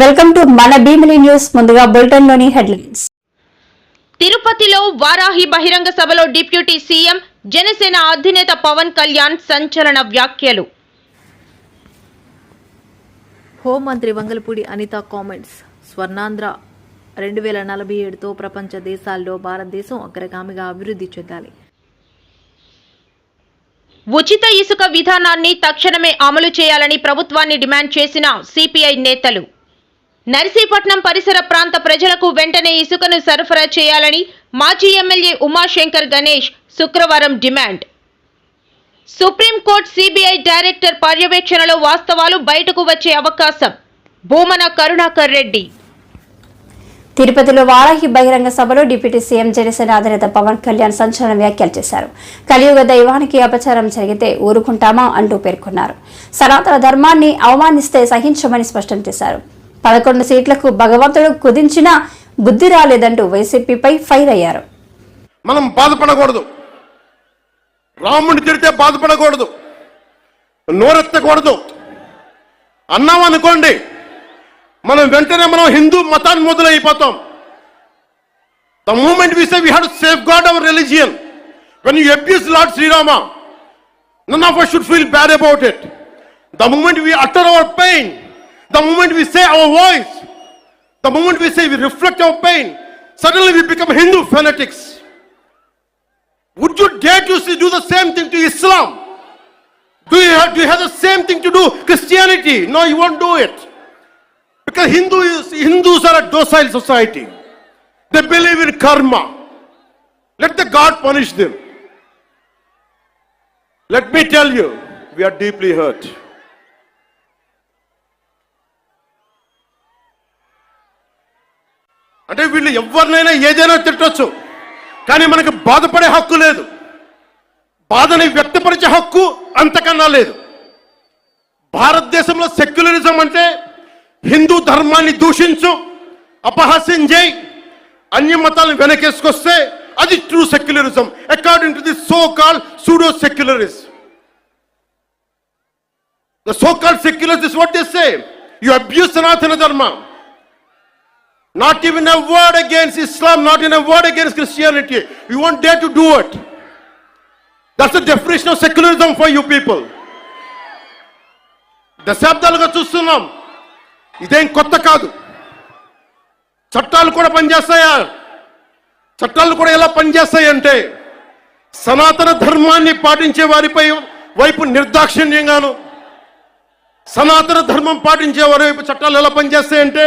Welcome to మన Bhimili news ముందుగా బులెటిన్లోని headlines. తిరుపతిలో వారాహి బహిరంగ సభలో డిప్యూటీ సీఎం జనసేన అధినేత పవన్ కళ్యాణ్ సంచలన వ్యాఖ్యలు. హోంమంత్రి వంగలపూడి అనిత కామెంట్స్. స్వర్ణాంధ్ర రెండు వేల నలభై ఏడుతో ప్రపంచ దేశాల్లో భారతదేశం అగ్రగామిగా అభివృద్ధి చెందాలి. ఉచిత ఇసుక విధానాన్ని తక్షణమే అమలు చేయాలని ప్రభుత్వాన్ని డిమాండ్ చేసిన సిపిఐ నేతలు. నర్సీపట్నం పరిసర ప్రాంత ప్రజలకు వెంటనే ఇసుకను సరఫరా చేయాలని మాజీ ఎమ్మెల్యే ఉమాశంకర్ గణేష్ శుక్రవారం డిమాండ్. సుప్రీంకోర్టు సిబిఐ డైరెక్టర్ పర్యవేక్షణలో వాస్తవాలు బయటకు వచ్చే అవకాశం. భూమన కరుణాకర్ రెడ్డి. తిరుపతిలో వారాహి బహిరంగ సభలో డిప్యూటీ సీఎం జనసేన అధినేత పవన్ కళ్యాణ్ సంచలన వ్యాఖ్యలు చేశారు. కలియుగ దైవానికి అపచారం జరిగితే ఊరుకుంటామా అంటూ పేర్కొన్నారు. సనాతన ధర్మాన్ని అవమానిస్తే సహించమని స్పష్టం చేశారు. పదకొండు సీట్లకు భగవంతుడు కుదించినా బుద్ధి రాలేదంటూ వైసీపీపై ఫైర్ అయ్యారు. మనం బాధపడకూడదు. రాముడిని తిడితే బాధపడకూడదు. నోరెత్తకూడదు. అన్నాం అనుకోండి మనం వెంటనే మనం హిందూ మతాన్ని మొదలైపోతాం. The moment we say we have safeguard our religion when you abuse Lord Srirama none of us should feel bad about it the moment we utter our pain The moment we say our voice, the moment we say we reflect our pain, suddenly we become Hindu fanatics. Would you dare to do the same thing to Islam? Do you, have, do you have the same thing to do Christianity? No, you won't do it. Because Hindus, Hindus are a docile society. They believe in karma. Let the God punish them. Let me tell you, we are deeply hurt. అంటే వీళ్ళు ఎవరినైనా ఏదైనా తిట్టొచ్చు. కానీ మనకు బాధపడే హక్కు లేదు. బాధని వ్యక్తపరిచే హక్కు అంతకన్నా లేదు. భారతదేశంలో సెక్యులరిజం అంటే హిందూ ధర్మాన్ని దూషించు అపహాస్యం చేయి అన్య మతాలను వెనకేసుకొస్తే అది true secularism according to the so called pseudo secularists the so called secularist what they say you abuse Sanatana Dharma Not even a word against Islam, not in a word against Christianity. You won't dare to do it. That's the definition of secularism for you people. దశాబ్దాలుగా చూస్తున్నాం ఇదేం కొత్త కాదు చట్టాలు కూడా పనిచేస్తాయా చట్టాలు కూడా ఎలా పనిచేస్తాయి అంటే సనాతన ధర్మాన్ని పాటించే వారిపై వైపు నిర్దాక్షిణ్యంగాను సనాతన ధర్మం పాటించే వారి వైపు చట్టాలు ఎలా పనిచేస్తాయంటే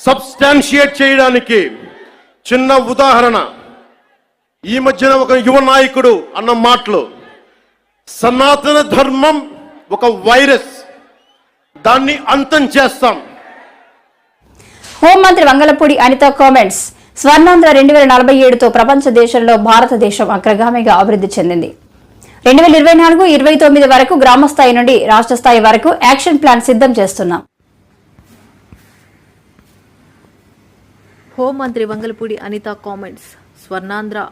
సబ్స్టాన్షియేట్ చేయడానికి చిన్న ఉదాహరణ. ఈ మధ్యన ఒక యువ నాయకుడు అన్న మాటలు. సనాతన ధర్మం ఒక వైరస్. దాన్ని అంతం చేస్తాం. హోంమంత్రి వంగలపూడి అనిత కామెంట్స్. స్వర్ణాంధ్ర రెండు వేల నలభై ఏడుతో ప్రపంచ దేశంలో భారతదేశం అగ్రగామిగా అభివృద్ధి చెందింది. రెండు వేల ఇరవై నాలుగు ఇరవై తొమ్మిది వరకు గ్రామ స్థాయి నుండి రాష్ట్ర స్థాయి వరకు యాక్షన్ ప్లాన్ సిద్ధం చేస్తున్నాం. హోంమంత్రి వంగలపూడి అనిత కామెంట్స్. స్వర్ణాంధ్ర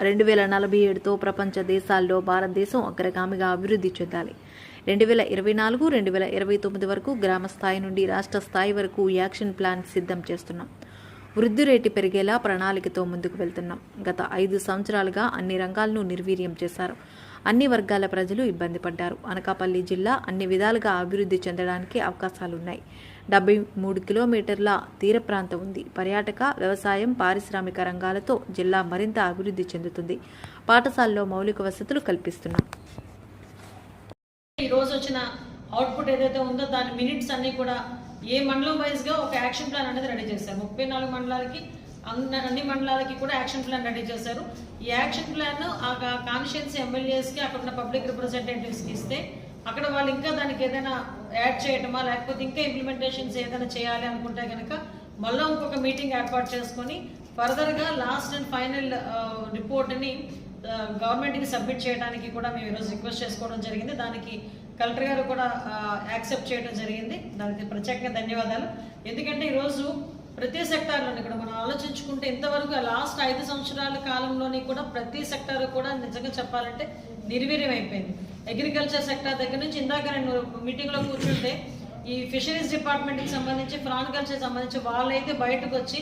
రెండు వేల నలభై ఏడుతో ప్రపంచ దేశాల్లో భారతదేశం అగ్రగామిగా అభివృద్ధి చెందాలి. రెండు వేల ఇరవై నాలుగు రెండు వేల ఇరవై తొమ్మిది వరకు గ్రామ స్థాయి నుండి రాష్ట్ర స్థాయి వరకు యాక్షన్ ప్లాన్ సిద్ధం చేస్తున్నాం. వృద్ధి రేటు పెరిగేలా ప్రణాళికతో ముందుకు వెళ్తున్నాం. గత ఐదు సంవత్సరాలుగా అన్ని రంగాలను నిర్వీర్యం చేశారు. అన్ని వర్గాల ప్రజలు ఇబ్బంది పడ్డారు. అనకాపల్లి జిల్లా అన్ని విధాలుగా అభివృద్ధి చెందడానికి అవకాశాలున్నాయి. డెబ్బై మూడు కిలోమీటర్ల తీర ప్రాంతం ఉంది. పర్యాటక వ్యవసాయం పారిశ్రామిక రంగాలతో జిల్లా మరింత అభివృద్ధి చెందుతుంది. పాఠశాలలో మౌలిక వసతులు కల్పిస్తున్నాం. ఈ రోజు వచ్చిన అవుట్పుట్ ఏదైతే ఉందో దాని మినిట్స్ అన్ని కూడా ఏ మండలం వైజ్గా ఒక యాక్షన్ ప్లాన్ అనేది రెడీ చేశారు. ముప్పై నాలుగు మండలాలకి అన్ని అన్ని మండలాలకి కూడా యాక్షన్ ప్లాన్ రెడీ చేశారు. ఈ యాక్షన్ ప్లాన్ ఆ కాన్షియన్స్ ఎమ్మెల్యేస్కి అక్కడ ఉన్న పబ్లిక్ రిప్రజెంటేటివ్స్కి ఇస్తే అక్కడ వాళ్ళు ఇంకా దానికి ఏదైనా యాడ్ చేయటమా లేకపోతే ఇంకా ఇంప్లిమెంటేషన్స్ ఏదైనా చేయాలి అనుకుంటే కనుక మళ్ళీ ఇంకొక మీటింగ్ ఏర్పాటు చేసుకొని ఫర్దర్గా లాస్ట్ అండ్ ఫైనల్ రిపోర్ట్ని గవర్నమెంట్కి సబ్మిట్ చేయడానికి కూడా మేము ఈరోజు రిక్వెస్ట్ చేసుకోవడం జరిగింది. దానికి కలెక్టర్ గారు కూడా uh, యాక్సెప్ట్ చేయడం జరిగింది. దానికి ప్రత్యేకంగా ధన్యవాదాలు. ఎందుకంటే ఈరోజు ప్రతి సెక్టార్లోని కూడా మనం ఆలోచించుకుంటే ఇంతవరకు లాస్ట్ ఐదు సంవత్సరాల కాలంలోని కూడా ప్రతి సెక్టార్ కూడా నిజంగా చెప్పాలంటే నిర్వీర్యం అయిపోయింది అగ్రికల్చర్ సెక్టార్ దగ్గర నుంచి ఇందాక నేను మీటింగ్లో కూర్చుంటే ఈ ఫిషరీస్ డిపార్ట్మెంట్కి సంబంధించి ఫ్రాన్ కల్చర్ సంబంధించి వాళ్ళైతే బయటకు వచ్చి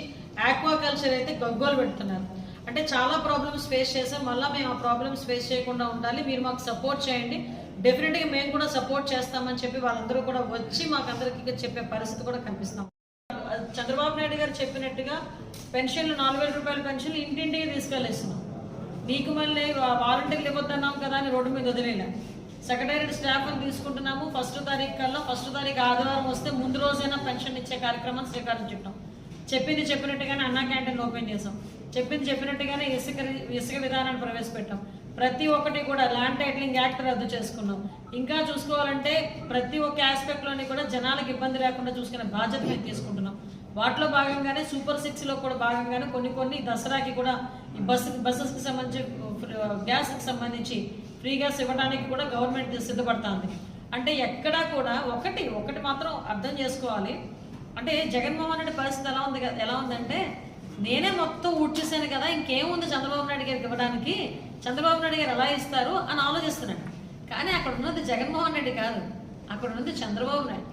ఆక్వా కల్చర్ అయితే గగ్గోలు పెడుతున్నారు. అంటే చాలా ప్రాబ్లమ్స్ ఫేస్ చేసాం మళ్ళీ మేము ఆ ప్రాబ్లమ్స్ ఫేస్ చేయకుండా ఉండాలి. మీరు మాకు సపోర్ట్ చేయండి. డెఫినెట్గా మేము కూడా సపోర్ట్ చేస్తామని చెప్పి వాళ్ళందరూ కూడా వచ్చి మాకు అందరికీ చెప్పే పరిస్థితి కూడా కనిపిస్తాం. చంద్రబాబు నాయుడు గారు చెప్పినట్టుగా పెన్షన్లు నాలుగు వేల రూపాయల పెన్షన్లు ఇంటింటికి తీసుకెళ్ళేస్తున్నాం. నీకు మళ్ళీ వాలంటీర్లు ఇవ్వద్దన్నాం కదా అని రోడ్డు మీద వదిలేను? సెక్రటేరియట్ స్టాఫ్ అని తీసుకుంటున్నాము ఫస్ట్ తారీఖు కల్లా ఫస్ట్ తారీఖు ఆదివారం వస్తే ముందు రోజైనా పెన్షన్ ఇచ్చే కార్యక్రమం శ్రీకారం చుట్టాం. చెప్పింది చెప్పినట్టుగానే అన్నా క్యాంటీన్ ఓపెన్ చేసాం చెప్పింది చెప్పినట్టుగానే ఇసుక ఇసుక విధానాన్ని ప్రవేశపెట్టాం. ప్రతి ఒక్కటి కూడా ల్యాండ్ టైటిలింగ్ యాక్ట్ రద్దు చేసుకున్నాం. ఇంకా చూసుకోవాలంటే ప్రతి ఒక్క ఆస్పెక్ట్లోని కూడా జనాలకు ఇబ్బంది లేకుండా చూసుకునే బాధ్యత మేము తీసుకుంటున్నాం. వాటిలో భాగంగానే సూపర్ సిక్స్లో కూడా భాగంగానే కొన్ని కొన్ని దసరాకి కూడా ఈ బస్సు బస్సెస్కి సంబంధించి గ్యాస్కి సంబంధించి ఫ్రీ గ్యాస్ ఇవ్వడానికి కూడా గవర్నమెంట్ సిద్ధపడుతుంది. అంటే ఎక్కడా కూడా ఒకటి ఒకటి మాత్రం అర్థం చేసుకోవాలి. అంటే జగన్మోహన్ రెడ్డి పరిస్థితి ఎలా ఉంది కదా- ఎలా ఉందంటే నేనే మొత్తం ఊడ్చేసాను కదా ఇంకేముంది చంద్రబాబు నాయుడు గారికి ఇవ్వడానికి? చంద్రబాబు నాయుడు గారు ఎలా ఇస్తారు అని ఆలోచిస్తున్నాడు కానీ అక్కడ ఉన్నది జగన్మోహన్ రెడ్డి కాదు. అక్కడ ఉన్నది చంద్రబాబు నాయుడు.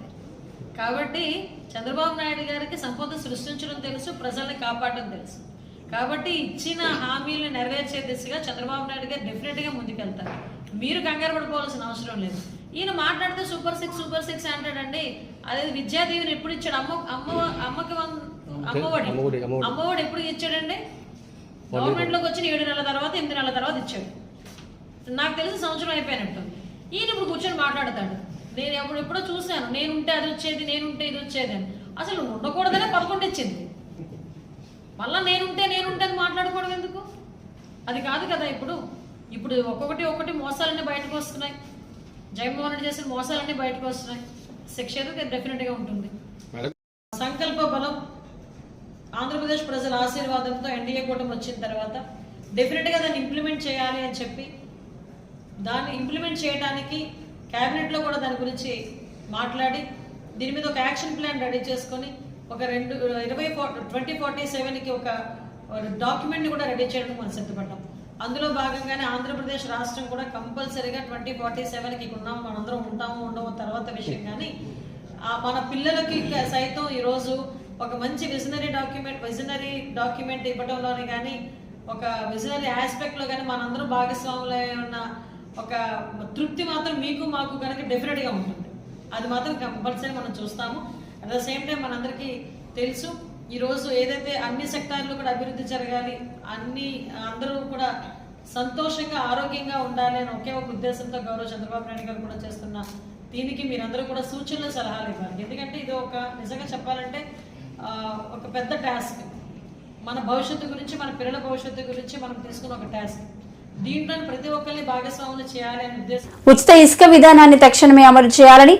కాబట్టి చంద్రబాబు నాయుడు గారికి సంపద సృష్టించడం తెలుసు ప్రజల్ని కాపాడడం తెలుసు. కాబట్టి ఇచ్చిన హామీలను నెరవేర్చే దిశగా చంద్రబాబు నాయుడు గారు డెఫినెట్గా ముందుకెళ్తారు. మీరు కంగారు పడిపోవాల్సిన అవసరం లేదు. ఈయన మాట్లాడితే సూపర్ సిక్స్ సూపర్ సిక్స్ అంటాడండి అదే విద్యాదీవిని ఎప్పుడు ఇచ్చాడు? అమ్మ అమ్మ అమ్మకి అమ్మఒడి. అమ్మఒడి ఎప్పుడు ఇచ్చాడండి? గవర్నమెంట్లోకి వచ్చిన ఏడు నెలల తర్వాత ఎనిమిది నెలల తర్వాత ఇచ్చాడు. నాకు తెలిసి సంవత్సరం అయిపోయినట్టు ఈయన ఇప్పుడు కూర్చొని మాట్లాడతాడు. నేను ఎప్పుడు ఎప్పుడో చూశాను. నేనుంటే అది వచ్చేది నేనుంటే ఇది వచ్చేది అని. అసలు ఉండకూడదనే పదకొండు ఇచ్చింది. మళ్ళా నేనుంటే నేనుంటే అని మాట్లాడుకోవడం ఎందుకు? అది కాదు కదా ఇప్పుడు. ఇప్పుడు ఒక్కొక్కటి ఒక్కటి మోసాలన్నీ బయటకు వస్తున్నాయి. జగన్మోహన్ రెడ్డి చేసిన మోసాలన్నీ బయటకు వస్తున్నాయి. శిక్ష అయితే డెఫినెట్గా ఉంటుంది. సంకల్ప బలం ఆంధ్రప్రదేశ్ ప్రజల ఆశీర్వాదంతో ఎన్డీఏ కూటమి వచ్చిన తర్వాత డెఫినెట్గా దాన్ని ఇంప్లిమెంట్ చేయాలి అని చెప్పి దాన్ని ఇంప్లిమెంట్ చేయడానికి క్యాబినెట్లో కూడా దాని గురించి మాట్లాడి దీని మీద ఒక యాక్షన్ ప్లాన్ రెడీ చేసుకొని ఒక రెండు ఇరవై ట్వంటీ ఫార్టీ సెవెన్కి ఒక డాక్యుమెంట్ని కూడా రెడీ చేయడం మనం సిద్ధపడ్డాం. అందులో భాగంగానే ఆంధ్రప్రదేశ్ రాష్ట్రం కూడా కంపల్సరీగా ట్వంటీ ఫార్టీ సెవెన్కి ఉన్నాము మనందరం ఉంటాము ఉండము తర్వాత విషయం కానీ మన పిల్లలకి సైతం ఈరోజు ఒక మంచి విజనరీ డాక్యుమెంట్ విజనరీ డాక్యుమెంట్ ఇవ్వడంలోనే కానీ ఒక విజనరీ ఆస్పెక్ట్లో కానీ మనందరం భాగస్వాములై ఉన్న ఒక తృప్తి మాత్రం మీకు మాకు కనుక డెఫినెట్గా ఉంటుంది. అది మాత్రం కంపల్సరీ మనం చూస్తాము. అట్ ద సేమ్ టైం మనందరికీ తెలుసు ఈరోజు ఏదైతే అన్ని సెక్టార్లు కూడా అభివృద్ధి జరగాలి అన్ని అందరూ కూడా సంతోషంగా ఆరోగ్యంగా ఉండాలి అని ఒకే ఒక ఉద్దేశంతో గౌరవ చంద్రబాబు నాయుడు గారు కూడా చేస్తున్న దీనికి మీరందరూ కూడా సూచనలు సలహాలు ఇవ్వాలి. ఎందుకంటే ఇది ఒక నిజంగా చెప్పాలంటే ఒక పెద్ద టాస్క్ మన భవిష్యత్తు గురించి మన పిల్లల భవిష్యత్తు గురించి మనం తీసుకున్న ఒక టాస్క్ దీంట్లో ప్రతి ఒక్కరిని భాగస్వాములు ఉద్దేశం. ఉచిత ఇసుక విధానాన్ని తక్షణమే అమలు చేయాలని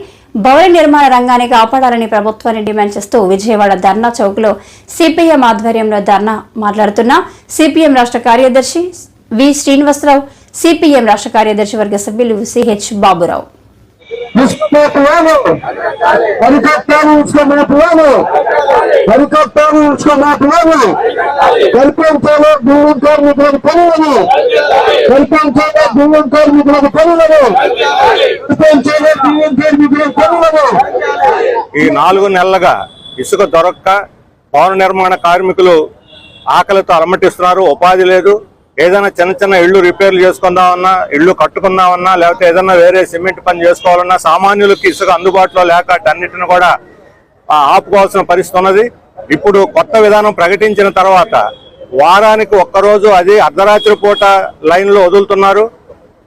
భవన నిర్మాణ రంగాన్ని కాపాడాలని ప్రభుత్వాన్ని డిమాండ్ చేస్తూ విజయవాడ ధర్నా చౌక్లో సిపిఎం ఆధ్వర్యంలో ధర్నా మాట్లాడుతున్న. సిపిఎం రాష్ట్ర కార్యదర్శి వి శ్రీనివాసరావు సిపిఎం రాష్ట్ర కార్యదర్శి వర్గ సభ్యులు సిహెచ్ బాబురావు. తీసుకుపోతున్నాను పరికట్టాను ఉంచుకోమాటున్నాను పరికట్టాను ఉంచుకోమాటున్నాను కల్పంతోనే భూమి కార్మికులకు పనులను కల్పంతోనే కార్మికులకు పనులను కార్మికులకు పనులను. ఈ నాలుగు నెలలుగా ఇసుక దొరక్క భవన నిర్మాణ కార్మికులు ఆకలితో అలమటిస్తున్నారు ఉపాధి లేదు. ఏదైనా చిన్న చిన్న ఇళ్ళు రిపేర్లు చేసుకుందామన్నా ఇళ్ళు కట్టుకుందామన్నా లేకపోతే ఏదైనా వేరే సిమెంట్ పని చేసుకోవాలన్నా సామాన్యులకి ఇసుక అందుబాటులో లేక అన్నిటిని కూడా ఆపుకోవాల్సిన పరిస్థితి ఉన్నది. ఇప్పుడు కొత్త విధానం ప్రకటించిన తర్వాత వారానికి ఒక్కరోజు అది అర్ధరాత్రి పూట లైన్లో వదులుతున్నారు.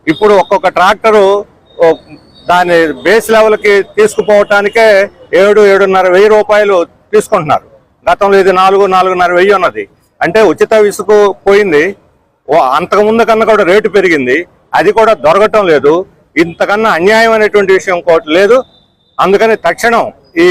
ఇప్పుడు ఒక్కొక్క ట్రాక్టరు దాని బేస్ లెవెల్కి తీసుకుపోవటానికే ఏడు ఏడున్నర వెయ్యి రూపాయలు తీసుకుంటున్నారు. గతంలో ఇది నాలుగు నాలుగున్నర వెయ్యి ఉన్నది. అంటే ఉచిత ఇసుకు పోయింది. ఓ అంతకు ముందు కన్నా కూడా రేటు పెరిగింది. అది కూడా దొరకటం లేదు. ఇంతకన్నా అన్యాయమైనటువంటి విషయం ఇంకోటి లేదు. అందుకని తక్షణం ఈ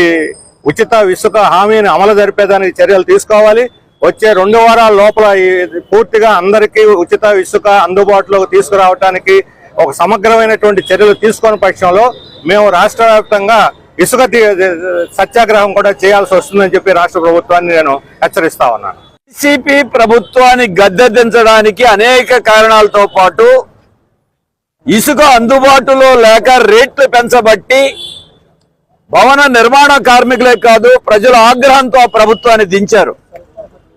ఉచిత ఇసుక హామీని అమలు జరిపేదానికి చర్యలు తీసుకోవాలి. వచ్చే రెండు వారాల లోపల ఈ పూర్తిగా అందరికీ ఉచిత ఇసుక అందుబాటులోకి తీసుకురావడానికి ఒక సమగ్రమైనటువంటి చర్యలు తీసుకున్న పక్షంలో మేము రాష్ట్ర వ్యాప్తంగా ఇసుక తీ- సత్యాగ్రహం కూడా చేయాల్సి వస్తుందని చెప్పి రాష్ట్ర ప్రభుత్వాన్ని నేను హెచ్చరిస్తా ఉన్నాను. వైసీపీ ప్రభుత్వాన్ని గద్దెదించడానికి అనేక కారణాలతో పాటు ఇసుక అందుబాటులో లేక రేట్లు పెంచబట్టి భవన నిర్మాణ కార్మికులే కాదు ప్రజల ఆగ్రహంతో ఆ ప్రభుత్వాన్ని దించారు.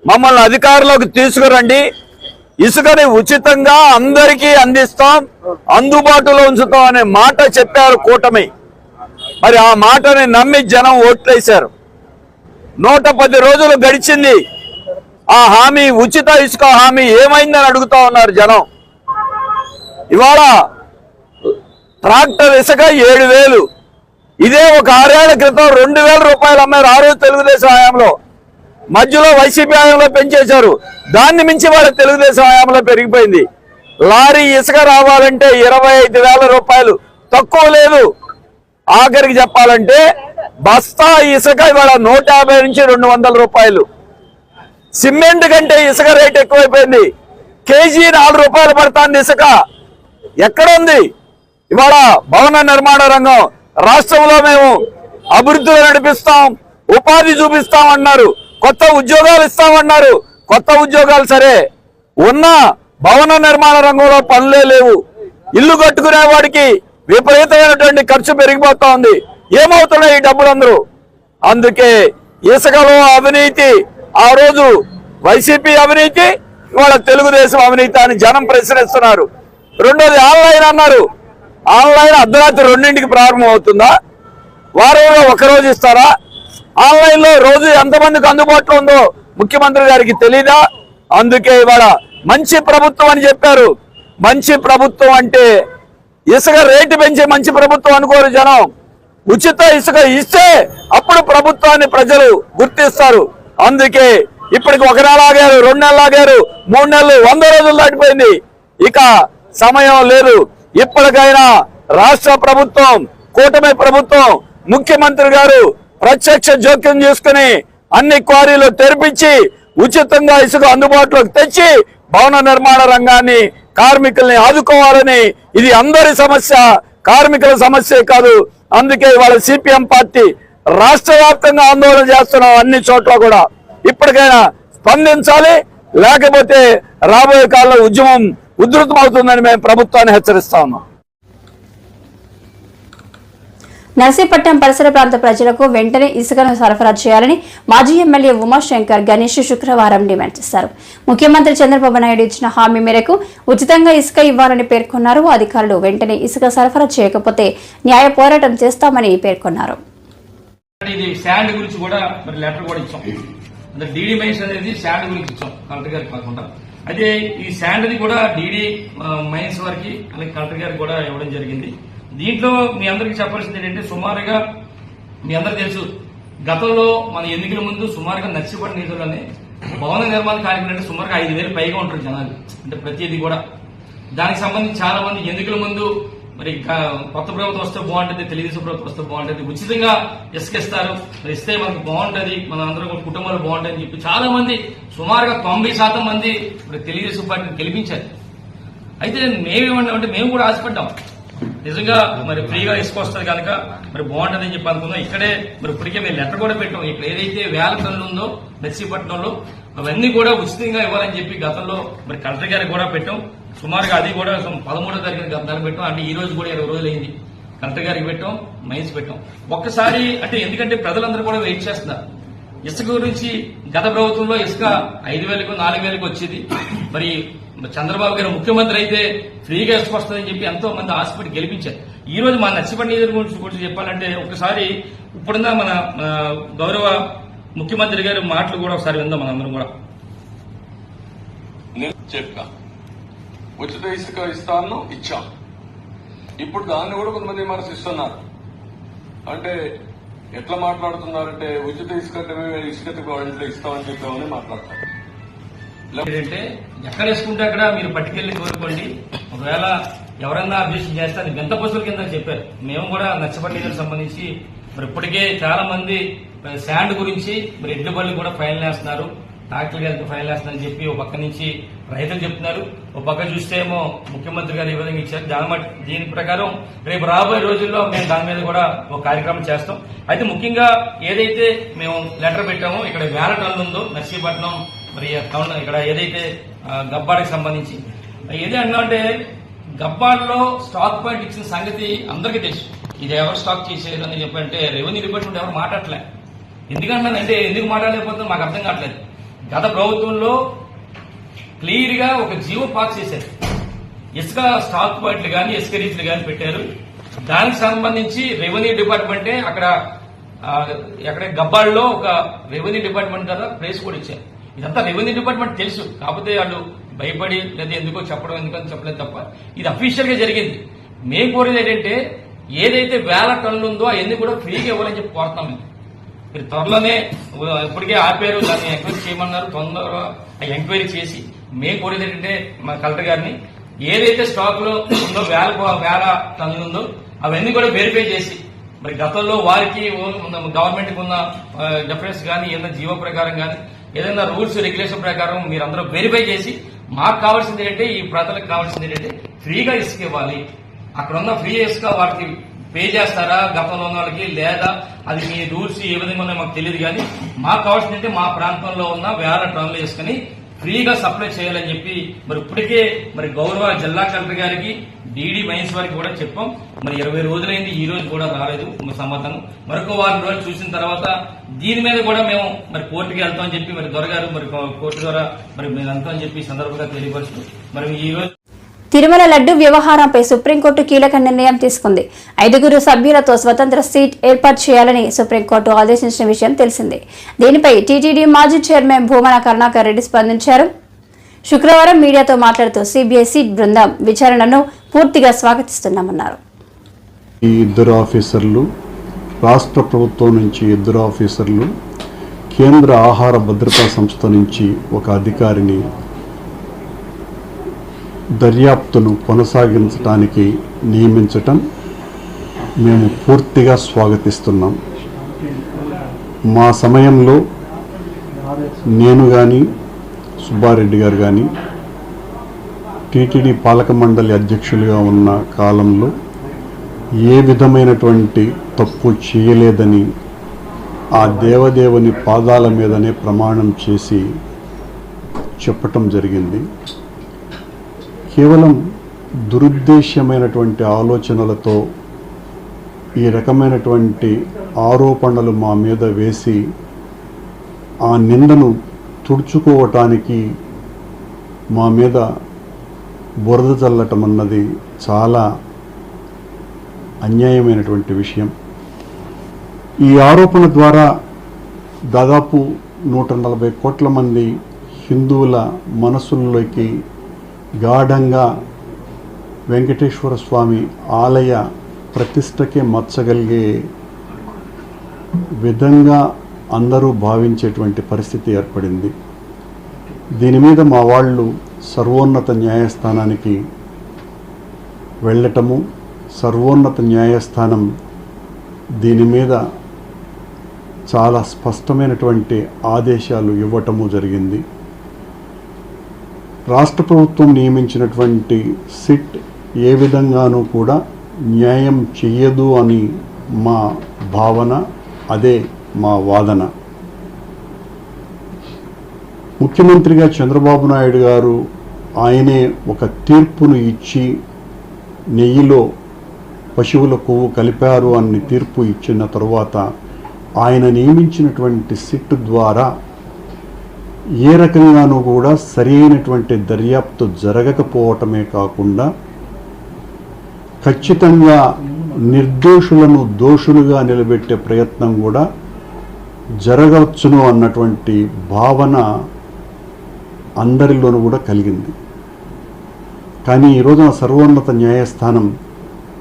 మమ్మల్ని అధికారంలోకి తీసుకురండి. ఇసుకని ఉచితంగా అందరికీ అందిస్తాం అందుబాటులో ఉంచుతాం అనే మాట చెప్పారు కూటమి. మరి ఆ మాటని నమ్మి జనం ఓట్లేశారు. నూట పది రోజులు గడిచింది. ఆ హామీ ఉచిత ఇసుక హామీ ఏమైందని అడుగుతా ఉన్నారు జనం. ఇవాళ ట్రాక్టర్ ఇసుక ఏడు వేలు. ఇదే ఒక ఆరేళ్ళ క్రితం రెండు వేల రూపాయలు అమ్మారు ఆ రోజు తెలుగుదేశం హయాంలో. మధ్యలో వైసీపీ హయాంలో పెంచేశారు. దాన్ని మించి వాళ్ళ తెలుగుదేశం హయాంలో పెరిగిపోయింది. లారీ ఇసుక రావాలంటే ఇరవై ఐదు వేల రూపాయలు. తక్కువ లేదు. ఆఖరికి చెప్పాలంటే బస్తా ఇసుక ఇవాళ నూట యాభై నుంచి రెండు వందల రూపాయలు. సిమెంట్ కంటే ఇసుక రేట్ ఎక్కువైపోయింది. కేజీ నాలుగు రూపాయలు పడుతుంది ఇసుక. ఎక్కడ ఉంది ఇవాళ భవన నిర్మాణ రంగం. రాష్ట్రంలో మేము అభివృద్ధిలో నడిపిస్తాం ఉపాధి చూపిస్తాం అన్నారు కొత్త ఉద్యోగాలు ఇస్తామన్నారు. కొత్త ఉద్యోగాలు సరే. ఉన్న భవన నిర్మాణ రంగంలో పనులే లేవు. ఇల్లు కట్టుకునే వాడికి విపరీతమైనటువంటి ఖర్చు పెరిగిపోతా ఉంది. ఏమవుతున్నాయి ఈ డబ్బులందరూ? అందుకే ఇసుకలో అవినీతి ఆ రోజు వైసీపీ అవినీతి ఇవాళ తెలుగుదేశం అవినీతి అని జనం ప్రశ్నిస్తున్నారు. రెండోది ఆన్లైన్ అన్నారు. ఆన్లైన్ అర్ధరాత్రి రెండింటికి ప్రారంభం అవుతుందా? వారంలో ఒకరోజు ఇస్తారా? ఆన్లైన్లో రోజు ఎంతమందికి అందుబాటులో ఉందో ముఖ్యమంత్రి గారికి తెలీదా? అందుకే ఇవాళ మంచి ప్రభుత్వం అని చెప్పారు. మంచి ప్రభుత్వం అంటే ఇసుక రేటు పెంచే మంచి ప్రభుత్వం అనుకోరు జనం. ఉచిత ఇసుక ఇస్తే అప్పుడు ప్రభుత్వాన్ని ప్రజలు గుర్తిస్తారు. అందుకే ఇప్పటికి ఒక నెల ఆగారు రెండు నెలలు ఆగారు మూడు నెలలు వంద రోజులు దాటిపోయింది. ఇక సమయం లేదు. ఇప్పటికైనా రాష్ట్ర ప్రభుత్వం కూటమి ప్రభుత్వం ముఖ్యమంత్రి గారు ప్రత్యక్ష జోక్యం చేసుకుని అన్ని క్వారీలు తెరిపించి ఉచితంగా ఇసుక అందుబాటులోకి తెచ్చి భవన నిర్మాణ రంగాన్ని కార్మికుల్ని ఆదుకోవాలని ఇది అందరి సమస్య. కార్మికుల సమస్యే కాదు. అందుకే ఇవాళ సిపిఎం పార్టీ రాష్ట్ర వ్యాప్తంగా ఆందోళన చేస్తున్నాం అన్ని చోట్ల కూడా ఇప్పటికైనా స్పందించాలి. లేకపోతే రాబోయే కాలంలో ఉద్యమం ఉధృతం అవుతుందని మేము ప్రభుత్వాన్ని హెచ్చరిస్తా ఉన్నాం. నర్సీపట్నం పరిసర ప్రాంత ప్రజలకు వెంటనే ఇసుకను సరఫరా చేయాలని మాజీ ఎమ్మెల్యే ఉమాశంకర్ గణేష్ శుక్రవారం డిమాండ్ చేశారు. ముఖ్యమంత్రి చంద్రబాబు నాయుడు ఇచ్చిన హామీ మేరకు ఉచితంగా ఇసుక ఇవ్వాలని పేర్కొన్నారు. అధికారులు వెంటనే ఇసుక సరఫరా చేయకపోతే న్యాయ పోరాటం చేస్తామని పేర్కొన్నారు. ఇది శాండ్ గురించి కూడా మరి లెటర్ కూడా ఇచ్చాం. అంటే డీడీ మైన్స్ అనేది శాండ్ గురించి ఇచ్చాం కలెక్టర్ గారికి కాకుండా. అయితే ఈ శాండ్ది కూడా డీడీ మైన్స్ వారికి అలాగే కలెక్టర్ గారికి కూడా ఇవ్వడం జరిగింది. దీంట్లో మీ అందరికీ చెప్పాల్సింది ఏంటంటే సుమారుగా మీ అందరికీ తెలుసు గతంలో మన ఎన్నికల ముందు సుమారుగా నచ్చిపడిన నిధులని భవన నిర్మాణ కార్యక్రమం అంటే సుమారుగా ఐదు వేలు పైగా ఉంటారు జనాలు అంటే ప్రతిదీ కూడా. దానికి సంబంధించి చాలా మంది ఎన్నికల ముందు మరి కొత్త ప్రభుత్వం వస్తే బాగుంటుంది తెలుగుదేశం ప్రభుత్వం వస్తే బాగుంటుంది. ఉచితంగా ఇసుకిస్తారు. మరి ఇస్తే మనకు బాగుంటుంది మన అందరం కుటుంబాలు బాగుంటాయి అని చెప్పి చాలా మంది సుమారుగా తొంభై శాతం మంది మరి తెలుగుదేశం పార్టీని గెలిపించారు. అయితే మేమేమన్నామంటే మేము కూడా ఆశపడ్డాం. నిజంగా మరి ఫ్రీగా ఇసుక వస్తుంది కనుక మరి బాగుంటుంది అని చెప్పి అనుకున్నాం. ఇక్కడే మరి ఇప్పటికే మేము లెటర్ కూడా పెట్టాం. ఇక్కడ ఏదైతే వేల టన్నులు ఉందో నర్సీపట్నంలో అవన్నీ కూడా ఉచితంగా ఇవ్వాలని చెప్పి గతంలో మరి కలెక్టర్ గారికి కూడా పెట్టాం. సుమారుగా అది కూడా పదమూడో తారీఖు గతంలో పెట్టాం. అంటే ఈ రోజు కూడా ఇరవై రోజులు అయింది. కలెక్టర్ గారికి పెట్టాం మైన్స్ పెట్టాం. ఒక్కసారి అంటే ఎందుకంటే ప్రజలందరూ కూడా వెయిట్ చేస్తున్నారు. ఇసుక గురించి గత ప్రభుత్వంలో ఇసుక ఐదు వేలకు నాలుగు వేలకు వచ్చేది. మరి చంద్రబాబు గారు ముఖ్యమంత్రి అయితే ఫ్రీగా ఇసుక వస్తుందని చెప్పి ఎంతో మంది ఆశపడి గెలిపించారు. ఈ రోజు మా నచ్చిపడి నిధుల గురించి గురించి చెప్పాలంటే ఒకసారి ఇప్పుడున్న మన గౌరవ ముఖ్యమంత్రి గారి మాటలు కూడా ఒకసారి విందాం మనందరం కూడా. చెప్పా ఉచిత ఇసుక ఇస్తాను ఇచ్చాం. ఇప్పుడు దాన్ని కూడా కొంతమంది విమర్శిస్తున్నారు. అంటే ఎట్లా మాట్లాడుతున్నారంటే ఉచిత ఇసుక అంటే మేము ఇసుక ఇంట్లో ఇస్తామని చెప్పామని మాట్లాడతారు? ఏంటంటే ఎక్కడ వేసుకుంటే అక్కడ మీరు పట్టుకెళ్ళి కోరుకోండి. ఒకవేళ ఎవరన్నా అబ్జెక్షన్ చేస్తే అది వింత పశువుల కింద చెప్పారు. మేము కూడా నచ్చపల్లి సంబంధించి మరి ఇప్పటికే చాలా మంది శాండ్ గురించి మరి ఎడ్ల బళ్ళు కూడా ఫైల్ వేస్తున్నారు. డాక్టర్ గారికి ఫైల్ వేస్తుందని చెప్పి ఒక పక్క నుంచి రైతులు చెప్తున్నారు. ఒక పక్క చూస్తే ఏమో ముఖ్యమంత్రి గారు ఈ విధంగా ఇచ్చారు. దాని దీని ప్రకారం రేపు రాబోయే రోజుల్లో మేము దాని మీద కూడా ఒక కార్యక్రమం చేస్తాం. అయితే ముఖ్యంగా ఏదైతే మేము లెటర్ పెట్టామో ఇక్కడ వేల టన్నులు ఉందో నర్సీపట్నం మరి టౌన్ ఇక్కడ ఏదైతే గబ్బాడికి సంబంధించి. ఏది అంటే గబ్బాడ్లో స్టాక్ పాయింట్ ఇచ్చిన సంగతి అందరికీ తెలుసు. ఇది ఎవరు స్టాక్ చేసేది అని చెప్పంటే రెవెన్యూ డిపార్ట్మెంట్ ఎవరు మాట్లాడలే ఎందుకంటున్నానంటే ఎందుకు మాట్లాడలేకపోతే మాకు అర్థం కావట్లేదు. గత ప్రభుత్వంలో క్లియర్గా ఒక జీవో పాస్ చేశారు. ఇసుక స్టాక్ పాయింట్లు కానీ ఇసుక రీచ్లు కానీ పెట్టారు. దానికి సంబంధించి రెవెన్యూ డిపార్ట్మెంటే అక్కడ ఎక్కడ గబ్బాల్లో ఒక రెవెన్యూ డిపార్ట్మెంట్ ద్వారా ప్లేస్ కూడా ఇచ్చారు. ఇదంతా రెవెన్యూ డిపార్ట్మెంట్ తెలుసు. కాకపోతే వాళ్ళు భయపడి లేదా ఎందుకో చెప్పడం ఎందుకని చెప్పలేదు తప్ప ఇది అఫీషియల్గా జరిగింది. మేము కోరేది ఏంటంటే ఏదైతే వేల టన్నులు ఉందో అవన్నీ కూడా ఫ్రీగా ఇవ్వాలని చెప్పి కోరుతున్నాం మీరు త్వరలోనే ఇప్పటికే ఆపారు దాన్ని ఎంక్వైరీ చేయమన్నారు తొందరగా ఎంక్వైరీ చేసి మేము కోరేది ఏంటంటే మా కలెక్టర్ గారిని ఏదైతే స్టాక్లో ఉందో వేల వేల టన్నులు ఉందో అవన్నీ కూడా వెరిఫై చేసి మరి గతంలో వారికి గవర్నమెంట్ ఉన్న డిఫరెన్స్ కానీ ఏదైనా జీవో ప్రకారం కానీ ఏదైనా రూల్స్ రెగ్యులేషన్ ప్రకారం మీరు అందరూ వెరిఫై చేసి మాకు కావాల్సింది ఏంటంటే ఈ ప్రజలకు కావాల్సింది ఏంటంటే ఫ్రీగా ఇసుక ఇవ్వాలి. అక్కడ ఉన్న ఫ్రీ ఇసుక వారికి పే చేస్తారా గతంలో ఉన్న వాళ్ళకి? లేదా అది మీ రూల్స్ ఏ విధంగా ఉన్నాయో మాకు తెలియదు కానీ మాకు కావాల్సింది అంటే మా ప్రాంతంలో ఉన్న వేల టన్నులు వేసుకుని ఫ్రీగా సప్లై చేయాలని చెప్పి మరి ఇప్పటికే మరి గౌరవ జిల్లా కలెక్టర్ గారికి డీడీ మైన్స్ వారికి కూడా చెప్పాం. మరి ఇరవై రోజులైంది ఈ రోజు కూడా రాలేదు సమాధానం. మరొక వారం రోజులు చూసిన తర్వాత దీని మీద కూడా మేము మరి కోర్టుకి వెళ్తామని చెప్పి మరి దొరగారు మరి కోర్టు ద్వారా మరి మేము వెళ్తామని చెప్పి సందర్భంగా తెలియపరుస్తూ మరి ఈ రోజు తిరుమల లడ్డు వ్యవహారంపై సుప్రీంకోర్టు కీలక నిర్ణయం తీసుకుంది. ఐదుగురు సభ్యులతో స్వతంత్ర సీట్ ఏర్పాటు చేయాలని సుప్రీంకోర్టు ఆదేశించిన విషయం తెలిసిందే. దీనిపై టీటీడీ మాజీ చైర్మన్ భూమన కరుణాకర్ రెడ్డి స్పందించారు. శుక్రవారం మీడియాతో మాట్లాడుతూ సిబిఐ సీట్ బృందం విచారణను పూర్తిగా స్వాగతిస్తున్నామన్నారు. ఈ ఇద్దరు ఆఫీసర్లు రాష్ట్ర ప్రభుత్వం నుంచి ఇద్దరు ఆఫీసర్లు కేంద్ర ఆహార భద్రతా సంస్థ నుంచి ఒక అధికారిని దర్యాప్తును కొనసాగించడానికి నియమించటం మేము పూర్తిగా స్వాగతిస్తున్నాం. మా సమయంలో నేను కానీ సుబ్బారెడ్డి గారు కానీ టీటీడీ పాలక మండలి అధ్యక్షులుగా ఉన్న కాలంలో ఏ విధమైనటువంటి తప్పు చేయలేదని ఆ దేవదేవుని పాదాల మీదనే ప్రమాణం చేసి చెప్పటం జరిగింది. కేవలం దురుద్దేశ్యమైనటువంటి ఆలోచనలతో ఈ రకమైనటువంటి ఆరోపణలు మా మీద వేసి ఆ నిందను తుడుచుకోవటానికి మా మీద బురద చల్లటం అన్నది చాలా అన్యాయమైనటువంటి విషయం. ఈ ఆరోపణ ద్వారా దాదాపు నూట నలభై కోట్ల మంది హిందువుల మనసుల్లోకి గాఢంగా వెంకటేశ్వర స్వామి ఆలయ ప్రతిష్టకే మచ్చగలిగే విధంగా అందరూ భావించేటువంటి పరిస్థితి ఏర్పడింది. దీని మీద మా వాళ్ళు సర్వోన్నత న్యాయస్థానానికి వెళ్ళటము సర్వోన్నత న్యాయస్థానం దీని మీద చాలా స్పష్టమైనటువంటి ఆదేశాలు ఇవ్వటము జరిగింది. రాష్ట్ర ప్రభుత్వం నియమించినటువంటి సిట్ ఏ విధంగానూ కూడా న్యాయం చెయ్యదు అని మా భావన అదే మా వాదన. ముఖ్యమంత్రిగా చంద్రబాబు నాయుడు గారు ఆయనే ఒక తీర్పును ఇచ్చి నెయ్యిలో పశువుల కొవ్వు కలిపారు అని తీర్పు ఇచ్చిన తరువాత ఆయన నియమించినటువంటి సిట్ ద్వారా ఏ రకంగానూ కూడా సరైనటువంటి దర్యాప్తు జరగకపోవటమే కాకుండా ఖచ్చితంగా నిర్దోషులను దోషులుగా నిలబెట్టే ప్రయత్నం కూడా జరగవచ్చును అన్నటువంటి భావన అందరిలోనూ కూడా కలిగింది. కానీ ఈ రోజున సర్వోన్నత న్యాయస్థానం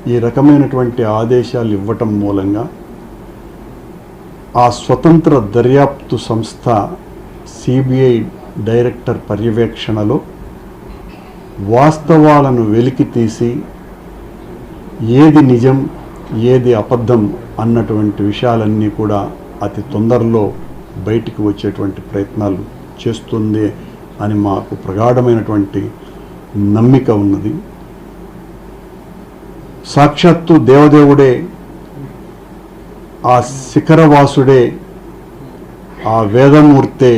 ఈ రకమైనటువంటి ఆదేశాలు ఇవ్వటం మూలంగా ఆ స్వతంత్ర దర్యాప్తు సంస్థ సిబిఐ డైరెక్టర్ పర్యవేక్షణలో వాస్తవాలను వెలికి తీసి ఏది నిజం ఏది అబద్ధం అన్నటువంటి విషయాలన్నీ కూడా అతి తొందరలో బయటికి వచ్చేటువంటి ప్రయత్నాలు చేస్తుంది అని మాకు ప్రగాఢమైనటువంటి నమ్మిక ఉన్నది. సాక్షాత్తు దేవదేవుడే ఆ శిఖరవాసుడే ఆ వేదమూర్తే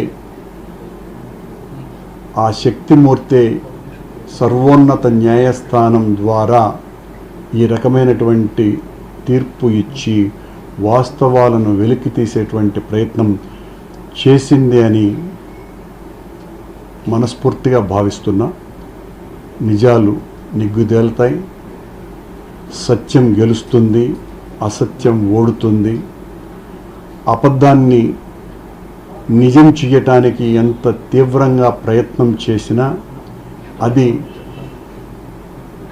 ఆ శక్తిమూర్తే సర్వోన్నత న్యాయస్థానం ద్వారా ఈ రకమైనటువంటి తీర్పు ఇచ్చి వాస్తవాలను వెలికి తీసేటువంటి ప్రయత్నం చేసింది అని మనస్ఫూర్తిగా భావిస్తున్నా. నిజాలు నిగ్గుదేలుతాయి. సత్యం గెలుస్తుంది అసత్యం ఓడుతుంది. అబద్ధాన్ని నిజం చేయటానికి ఎంత తీవ్రంగా ప్రయత్నం చేసినా అది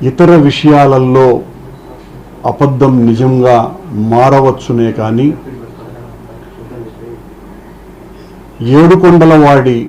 ఇతర విషయాలలో అబద్ధం నిజంగా మారవచ్చునే కానీ ఏడుకొండలవాడి